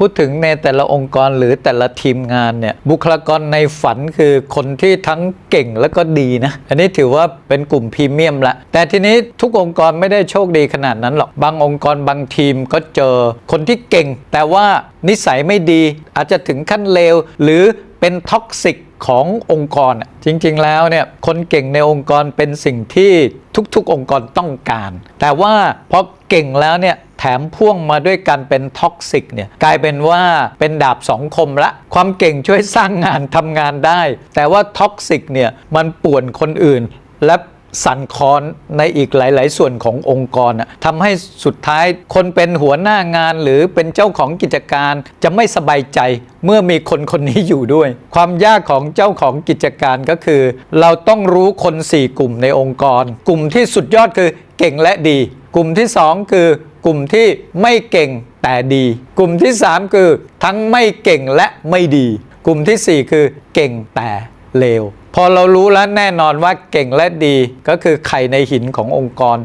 พูดถึงในแต่ละองค์กรหรือแต่ละทีมงานเนี่ยบุคลากรในฝันคือคนที่ทั้งเก่งและก็ดีนะ อันนี้ถือว่าเป็นกลุ่มพรีเมียมละ แต่ทีนี้ทุกองค์กรไม่ได้โชคดีขนาดนั้นหรอก บางองค์กรบางทีมก็เจอคนที่เก่ง แต่ว่านิสัยไม่ดีอาจจะถึงขั้นเลวหรือเป็นท็อกซิกขององค์กรจริงๆแล้วเนี่ยคนเก่งในองค์กรเป็นสิ่งที่ทุกๆ องค์กรต้องการ แต่ว่าพอเก่งแล้วเนี่ย ถมพ่วงมาด้วยการเป็นท็อกซิกเนี่ยกลายเป็นว่าเป็นดาบสองคมละ ความเก่งช่วยสร้างงานทำงานได้ แต่ว่าท็อกซิกเนี่ยมันป่วนคนอื่นและสั่นคลอนในอีกหลาย ๆ ส่วนขององค์กรทำให้สุดท้ายคนเป็นหัวหน้างานหรือเป็นเจ้าของกิจการจะไม่สบายใจเมื่อมีคนคนนี้อยู่ด้วย ความยากของเจ้าของกิจการก็คือ เราต้องรู้คน 4 กลุ่มในองค์กร กลุ่มที่สุดยอดคือเก่งและดี กลุ่มที่ 2 คือกลุ่มที่ไม่เก่งแต่ดี กลุ่มที่ 3 คือทั้งไม่เก่งและไม่ดี กลุ่มทีสี่4 คือเก่งแต่เลว พอเรารู้แล้วแน่นอนว่าเก่งและดีก็คือไข่ในหินขององค์กร